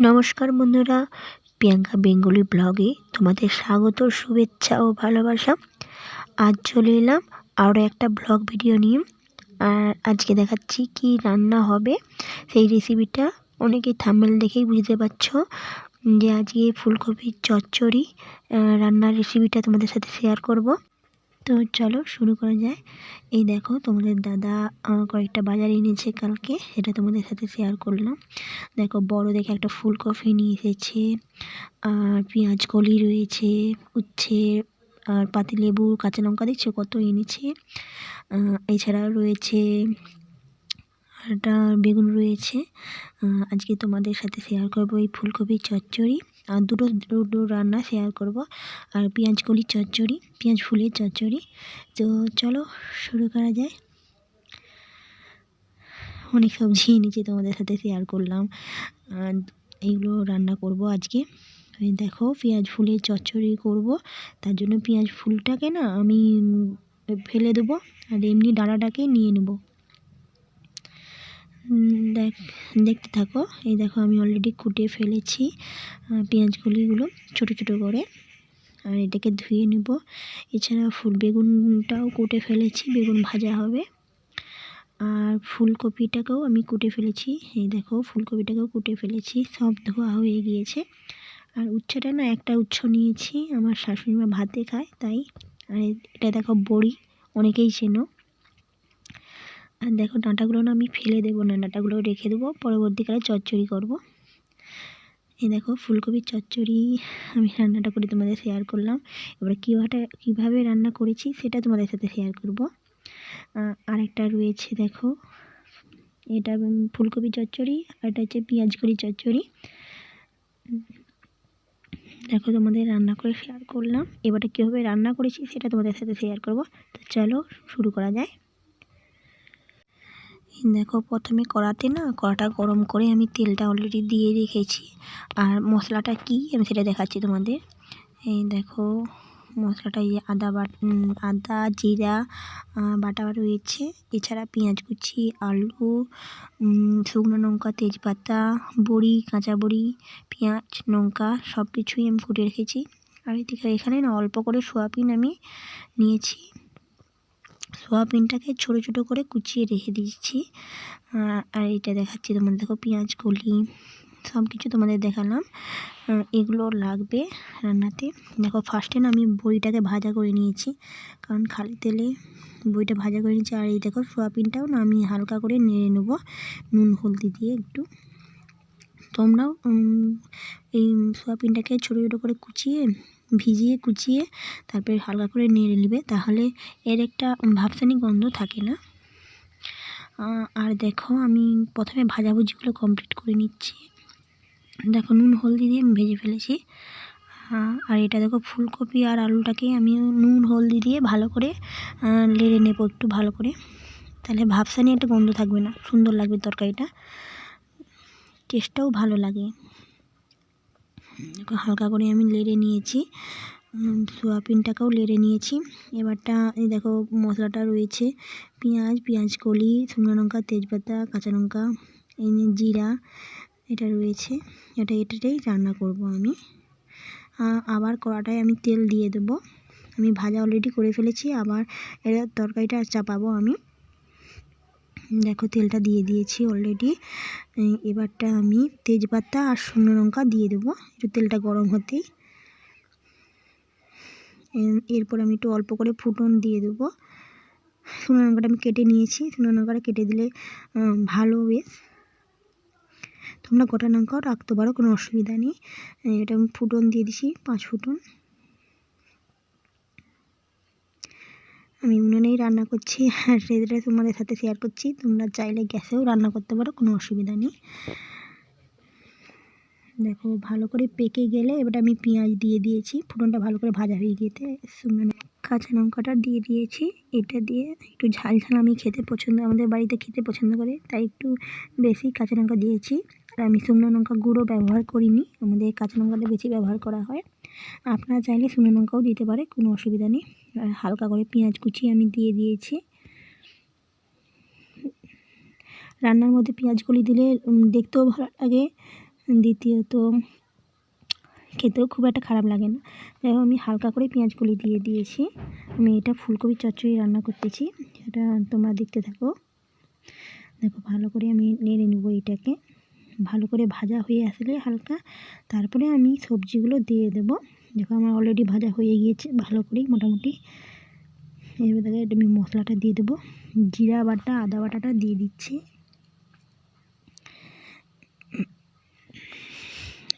নমস্কার বন্ধুরা, প্রিয়াঙ্কা বেঙ্গলি ব্লগে তোমাদের স্বাগত, শুভেচ্ছা ও ভালোবাসা। আজ চলে এলাম আরও একটা ব্লগ ভিডিও নিয়ে। আর আজকে দেখাচ্ছি কি রান্না হবে। সেই রেসিপিটা অনেকেই থামেল দেখেই বুঝতে পারছ যে আজকে ফুলকপির চচ্চড়ি রান্নার রেসিপিটা তোমাদের সাথে শেয়ার করব। তো চলো শুরু করা যায়। এই দেখো তোমাদের দাদা কয়েকটা বাজার এনেছে কালকে, সেটা তোমাদের সাথে শেয়ার করলাম। দেখো বড় দেখে একটা ফুলকপি নিয়ে এসেছে, আর পেঁয়াজ কলি রয়েছে, উচ্ছে, আর পাতিলেবু, কাঁচা লঙ্কা দেখছ কত এনেছে? এছাড়াও রয়েছে একটা বেগুন রয়েছে। আজকে তোমাদের সাথে শেয়ার করব এই ফুলকপির চচ্চড়ি। আর দুটো দুটো রান্না শেয়ার করব। আর পেঁয়াজ কলির চচ্চড়ি, পেঁয়াজ ফুলের চচ্চড়ি। তো চলো শুরু করা যায়। অনেক সবজি এনেছি তোমাদের সাথে শেয়ার করলাম। এইগুলো রান্না করব আজকে। দেখো পেঁয়াজ ফুলের চচ্চড়ি করব। তার জন্য পেঁয়াজ ফুলটাকে না আমি ফেলে দেবো। আর এমনি ডাঁড়াটাকে নিয়ে নেব। দেখ, দেখতে থাকো। এই দেখো, আমি অলরেডি কুটে ফেলেছি পেঁয়াজগুলিগুলো ছোটো ছোটো করে। আর এটাকে ধুয়ে নেব। এছাড়া ফুল বেগুনটাও কুটে ফেলেছি, বেগুন ভাজা হবে। আর ফুলকপিটাকেও আমি কুটে ফেলেছি। এই দেখো, ফুলকপিটাকেও কুটে ফেলেছি। সব ধোয়া হয়ে গিয়েছে। আর উচ্ছেটা না, একটা উচ্ছ নিয়েছি। আমার শাশুড়ি মা ভাতে খায়, তাই। আর এটা দেখো, বড়ি, অনেকেই চেনো। আর দেখো ডাঁটাগুলো না আমি ফেলে দেবো না, ডাঁটাগুলো রেখে দেবো, পরবর্তীকালে চচ্চড়ি করব। এই দেখো ফুলকপির চচ্চড়ি, আমি রান্নাটা করে তোমাদের শেয়ার করলাম। এবার কীভাবে কীভাবে রান্না করেছি সেটা তোমাদের সাথে শেয়ার করব। আরেকটা রয়েছে দেখো, এটা ফুলকপি চচ্চড়ি, আর এটা হচ্ছে পেঁয়াজ করি চচ্চড়ি। দেখো তোমাদের রান্না করে শেয়ার করলাম। এবারে কীভাবে রান্না করেছি সেটা তোমাদের সাথে শেয়ার করব। তো চলো শুরু করা যায়। দেখো, প্রথমে কড়াতে না, কড়াটা গরম করে আমি তেলটা অলরেডি দিয়ে রেখেছি। আর মশলাটা কি? আমি সেটা দেখাচ্ছি তোমাদের। এই দেখো, মশলাটা ইয়ে আদা বাট আদা, জিরা বাটা রয়েছে। এছাড়া পেঁয়াজ কুচি, আলু শুকনো লঙ্কা, তেজপাতা, বড়ি, কাঁচা বড়ি, পেঁয়াজ, লঙ্কা সব কিছুই আমি কুটে রেখেছি। আর এখানে না, অল্প করে সোয়াবিন আমি নিয়েছি। সোয়াবিনটাকে ছোটো ছোটো করে কুচিয়ে রেখে দিচ্ছি আর এটা দেখাচ্ছি তোমাদের। দেখো, পেঁয়াজ, কলি সব কিছু তোমাদের দেখালাম। এগুলো লাগবে রান্নাতে। দেখো ফার্স্টে না আমি বড়িটাকে ভাজা করে নিয়েছি, কারণ খালি তেলে বড়িটা ভাজা করে নিয়েছি। আর এই দেখো সোয়াবিনটাও না আমি হালকা করে নেড়ে নেব, নুন, হলদি দিয়ে একটু। তোমরাও এই সোয়াবিনটাকে ছোটো ছোটো করে কুচিয়ে ভিজিয়ে কুচিয়ে তারপরে হালকা করে নেড়ে নেবে, তাহলে এর একটা ভাবসানি গন্ধ থাকে না। আর দেখো আমি প্রথমে ভাজাভুজিগুলো কমপ্লিট করে নিচ্ছি। দেখো নুন, হলদি দিয়ে আমি ভেজে ফেলেছি। আর এটা দেখো ফুলকপি আর আলুটাকে আমি নুন, হলদি দিয়ে ভালো করে লেড়ে নেব একটু ভালো করে। তাহলে ভাবসানি একটা গন্ধ থাকবে না, সুন্দর লাগবে তরকারিটা। টেস্টটাও ভালো লাগে। হালকা করে আমি লেড়ে নিয়েছি। সোয়াবিনটাকেও লেড়ে নিয়েছি। এবারটা দেখো মশলাটা রয়েছে। পেঁয়াজ পেঁয়াজ কলি, শুকনো লঙ্কা, তেজপাতা, কাঁচা লঙ্কা, এই জিরা, এটা রয়েছে। এটা এটাতেই রান্না করব আমি। আবার কড়াটায় আমি তেল দিয়ে দেবো। আমি ভাজা অলরেডি করে ফেলেছি। আবার এটা তরকারিটা চাপাবো আমি। দেখো, তেলটা দিয়ে দিয়েছি অলরেডি এবারটা আমি তেজপাতা আর শুকনো লঙ্কা দিয়ে দেবো, একটু তেলটা গরম হতেই। এরপর আমি একটু অল্প করে ফুটন দিয়ে দেবো। শুকনো লঙ্কাটা আমি কেটে নিয়েছি, শুকনো লঙ্কাটা কেটে দিলে ভালো বেশ তোমরা গোটা লঙ্কাও রাখতে পারো, কোনো অসুবিধা নেই। এটা আমি ফুটন দিয়ে দিছি, পাঁচ ফুটন। আমি উনুনেই রান্না করছি। আর সেটা তোমাদের সাথে শেয়ার করছি। তোমরা চাইলে গ্যাসেও রান্না করতে পারো, কোনো অসুবিধা নেই। দেখো, ভালো করে পেকে গেলে এবার আমি পেঁয়াজ দিয়ে দিয়েছি। ফোড়নটা ভালো করে ভাজা হয়ে গিয়েতে শুকনো কাঁচা লঙ্কাটা দিয়ে দিয়েছি। এটা দিয়ে একটু ঝাল ঝাল আমি খেতে পছন্দ, আমাদের বাড়িতে খেতে পছন্দ করে, তাই একটু বেশি কাঁচা লঙ্কা দিয়েছি। আর আমি শুকনো লঙ্কা গুঁড়ো ব্যবহার করিনি। আমাদের কাঁচা লঙ্কাটা বেশি ব্যবহার করা হয়। আপনারা চাইলে শুকনো লঙ্কাও দিতে পারে, কোনো অসুবিধা নেই। হালকা করে পেঁয়াজ কুচি আমি দিয়ে দিয়েছি। রান্নার মধ্যে পেঁয়াজগুলি দিলে দেখতেও ভালো লাগে, দ্বিতীয়ত খেতেও খুব একটা খারাপ লাগে না। যাই আমি হালকা করে পেঁয়াজ কলি দিয়ে দিয়েছি। আমি এটা ফুলকপি চচ্চড়ি রান্না করতেছি, এটা তোমরা দেখতে থাকো। দেখো, ভালো করে আমি নেড়ে নেব এটাকে। ভালো করে ভাজা হয়ে আসলে হালকা। তারপরে আমি সবজিগুলো দিয়ে দেবো। দেখো আমার অলরেডি ভাজা হয়ে গিয়েছে, ভালো করেই মোটামুটি। এবার দেখো আমি মশলাটা দিয়ে দেবো। জিরা বাটা, আদা বাটাটা দিয়ে দিচ্ছি।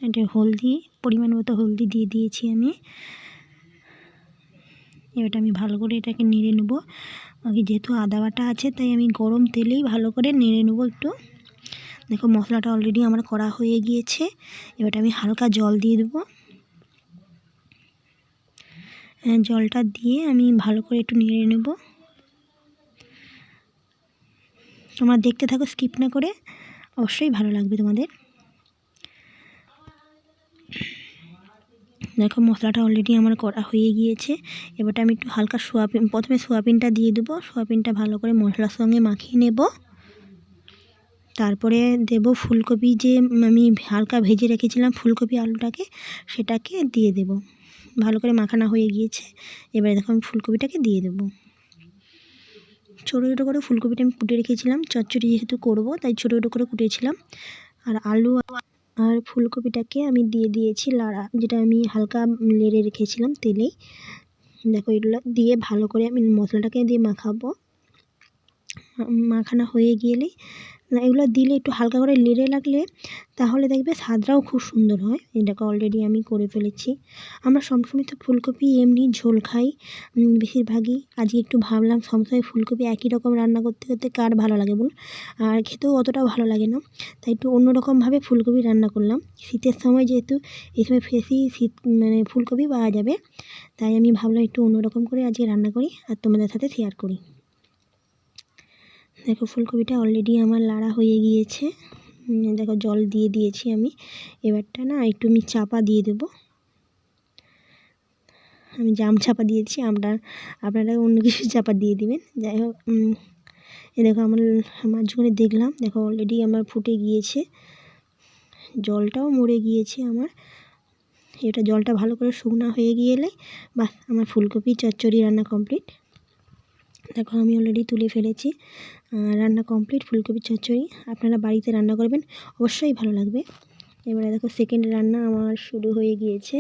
এটা হলদি, পরিমাণ মতো হলদি দিয়ে দিয়েছি আমি। এবারটা আমি ভালো করে এটাকে নেড়ে নেব। আগে যেহেতু আদা বাটা আছে, তাই আমি গরম তেলেই ভালো করে নেড়ে নেব একটু। দেখো মশলাটা অলরেডি আমার করা হয়ে গিয়েছে। এবারটা আমি হালকা জল দিয়ে দেবো। হ্যাঁ, জলটা দিয়ে আমি ভালো করে একটু নেড়ে নেব। তোমরা দেখতে থাকো স্কিপ না করে। অবশ্যই ভালো লাগবে তোমাদের। দেখো মশলাটা অলরেডি আমার করা হয়ে গিয়েছে। এবারটা আমি একটু হালকা সোয়াবিন প্রথমে সোয়াবিনটা দিয়ে দেবো। সোয়াবিনটা ভালো করে মশলার সঙ্গে মাখিয়ে নেব। তারপরে দেব ফুলকপি যে আমি হালকা ভেজে রেখেছিলাম ফুলকপি আলুটাকে, সেটাকে দিয়ে দেব। ভালো করে মাখানো হয়ে গিয়েছে, এবারে দেখো আমি ফুলকপিটাকে দিয়ে দেবো। ছোটো ছোটো করে ফুলকপিটা আমি কুটে রেখেছিলাম, চচ্চড়ি যেহেতু করব, তাই ছোটো ছোটো করে কুটেছিলাম। আর আলু আর ফুলকপিটাকে আমি দিয়ে দিয়েছি লাড়া, যেটা আমি হালকা লেড়ে রেখেছিলাম তেলেই। দেখো এগুলো দিয়ে ভালো করে আমি মশলাটাকে দিয়ে মাখাবো। মাখানো হয়ে গেলে এগুলো দিলে একটু হালকা করে লেড়ে লাগলে তাহলে দেখবে স্বাদটাও খুব সুন্দর হয়। এটাকে অলরেডি আমি করে ফেলেছি। আমরা সবসময় তো ফুলকপি এমনি ঝোল খাই বেশিরভাগই। আজকে একটু ভাবলাম সবসময় ফুলকপি একই রকম রান্না করতে করতে কার ভালো লাগে বল আর খেতেও অতটাও ভালো লাগে না। তাই একটু অন্যরকমভাবে ফুলকপি রান্না করলাম। শীতের সময় যেহেতু এই সময় ফ্রেশই শীত মানে ফুলকপি পাওয়া যাবে, তাই আমি ভাবলাম একটু অন্যরকম করে আজকে রান্না করি আর তোমাদের সাথে শেয়ার করি। দেখো, ফুলকপিটা অলরেডি আমার লাড়া হয়ে গিয়েছে। দেখো, জল দিয়ে দিয়েছি আমি। এবারটা না একটু আমি চাপা দিয়ে দেব। আমি জাম চাপা দিয়েছি, আমরা, আপনারা অন্য কিছু চাপা দিয়ে দিবেন। যাই হোক এ দেখো, আমার মাঝখানে দেখলাম, দেখো অলরেডি আমার ফুটে গিয়েছে। জলটাও মরে গিয়েছে আমার। এটা জলটা ভালো করে শুকনা হয়ে গিয়েলে বাস আমার ফুলকপি চচ্চড়ি রান্না কমপ্লিট দেখো আমি অলরেডি তুলে ফেলেছি। রান্না কমপ্লিট ফুলকপি চচ্চড়ি। আপনারা বাড়িতে রান্না করবেন, অবশ্যই ভালো লাগবে। এবারে দেখো সেকেন্ড রান্না আমার শুরু হয়ে গিয়েছে,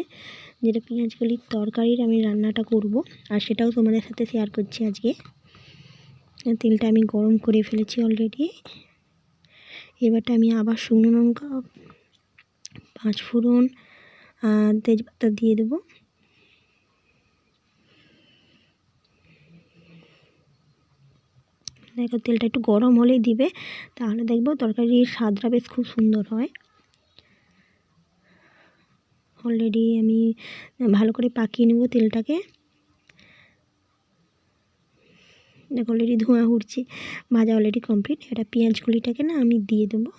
যেটা পেঁয়াজকলির তরকারির আমি রান্নাটা করব, আর সেটাও তোমাদের সাথে শেয়ার করছি আজকে। তেলটা আমি গরম করে ফেলেছি অলরেডি এবারটা আমি আবার শুকনো লঙ্কা পাঁচ ফোড়ন তেজপাতা দিয়ে দেবো। দেখো তেলটা একটু গরম হলেই দিবে, তাহলে দেখব তরকারির স্বাদটা বেশ খুব সুন্দর হয়। অলরেডি আমি ভালো করে পাকিয়ে নেব তেলটাকে। দেখো অলরেডি ধোঁয়া উঠছে, ভাজা অলরেডি কমপ্লিট এটা পেঁয়াজগুলিটাকে না আমি দিয়ে দেবো।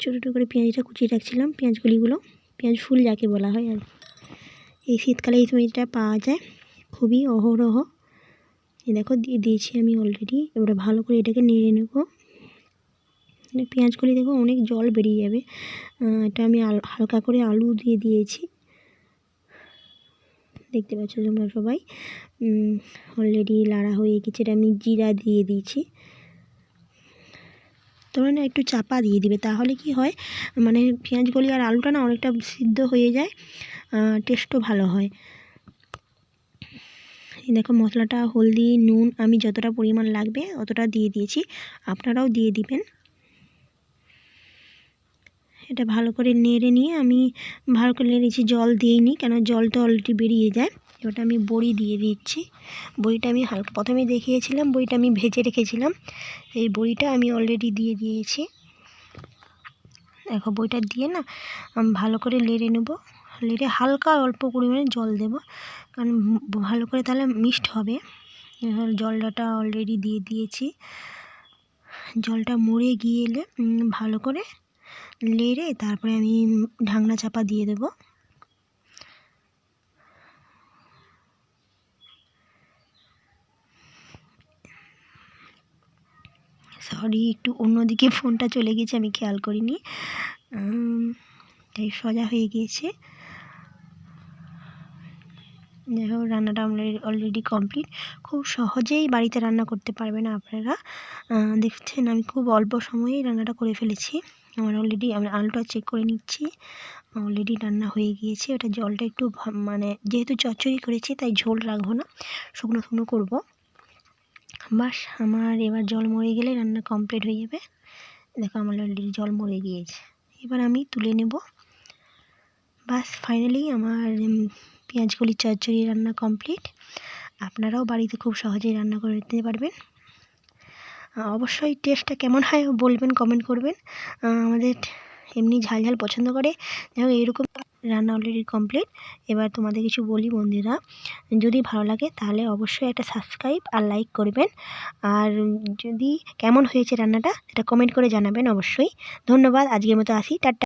ছোটো ছোটো করে পেঁয়াজটা কুচিয়ে রাখছিলাম পেঁয়াজগুলিগুলো পেঁয়াজ ফুল যাকে বলা হয় আর এই শীতকালে এই সময়টা পাওয়া যায়, খুবই অহরহ। দেখো দিয়ে দিয়েছি আমি অলরেডি এবারে ভালো করে এটাকে নেড়ে নেব। পেঁয়াজগুলি দেখো অনেক জল বেরিয়ে যাবে। এটা আমি হালকা করে আলু দিয়ে দিয়েছি। দেখতে পাচ্ছ তোমরা সবাই? অলরেডি লাড়া হয়ে গেছে। এটা আমি জিরা দিয়ে দিয়েছি। তোমরা না একটু চাপা দিয়ে দিবে, তাহলে কি হয়? মানে পেঁয়াজগুলি আর আলুটা না অনেকটা সিদ্ধ হয়ে যায়। টেস্টও ভালো হয়। দেখো মশলাটা, হলদি, নুন, আমি যতটা পরিমাণ লাগবে অতটা দিয়ে দিয়েছি। আপনারাও দিয়ে দিবেন। এটা ভালো করে নেড়ে নিয়ে আমি ভালো করে নেড়েছি জল দিইনি, কেন জলটা অলরেডি বেরিয়ে যায়। ওটা আমি বড়ি দিয়ে দিচ্ছি। বড়িটা আমি হালকা, প্রথমে দেখিয়েছিলাম, বড়িটা আমি ভেজে রেখেছিলাম। এই বড়িটা আমি অলরেডি দিয়ে দিয়েছি। দেখো বইটা দিয়ে না আমি ভালো করে লেড়ে নেব। লেড়ে হালকা অল্প পরিমাণে জল দেব। কারণ ভালো করে তাহলে মিক্সড হবে। জলটা অলরেডি দিয়ে দিয়েছি। জলটা মরে গিয়ে এলে ভালো করে লেড়ে তারপরে আমি ঢাকনা চাপা দিয়ে দেবো। সরি একটু অন্যদিকে ফোনটা চলে গেছে, আমি খেয়াল করিনি। তাই সোজা হয়ে গিয়েছে। হোক রান্নাটা অলরেডি কমপ্লিট খুব সহজেই বাড়িতে রান্না করতে পারবেন আপনারা। দেখছেন আমি খুব অল্প সময়েই রান্নাটা করে ফেলেছি। আমার অলরেডি আমি আলুটা চেক করে নিচ্ছি। অলরেডি রান্না হয়ে গিয়েছে। ওটা জলটা একটু মানে যেহেতু চচ্চড়ি করেছি, তাই ঝোল রাখব না। শুকনো শুকনো করব। বাস, আমার এবার জল মরে গেলে রান্না কমপ্লিট হয়ে যাবে। দেখো আমার অলরেডি জল মরে গিয়েছে। এবার আমি তুলে নেব। বাস ফাইনালি আমার উম, পেঁয়াজকলি চচ্চড়ি রান্না কমপ্লিট আপনারাও বাড়িতে খুব সহজেই রান্না করে নিতে পারবেন। অবশ্যই টেস্টটা কেমন হয় বলবেন কমেন্ট করবেন। আমাদের এমনি ঝাল ঝাল পছন্দ করে। দেখো এইরকম রান্না অলরেডি কমপ্লিট এবার তোমাদের কিছু বলি বন্ধুরা। যদি ভালো লাগে তাহলে অবশ্যই একটা সাবস্ক্রাইব আর লাইক করবেন। আর যদি কেমন হয়েছে রান্নাটা সেটা কমেন্ট করে জানাবেন অবশ্যই। ধন্যবাদ আজকের মতো আসি। টাটা।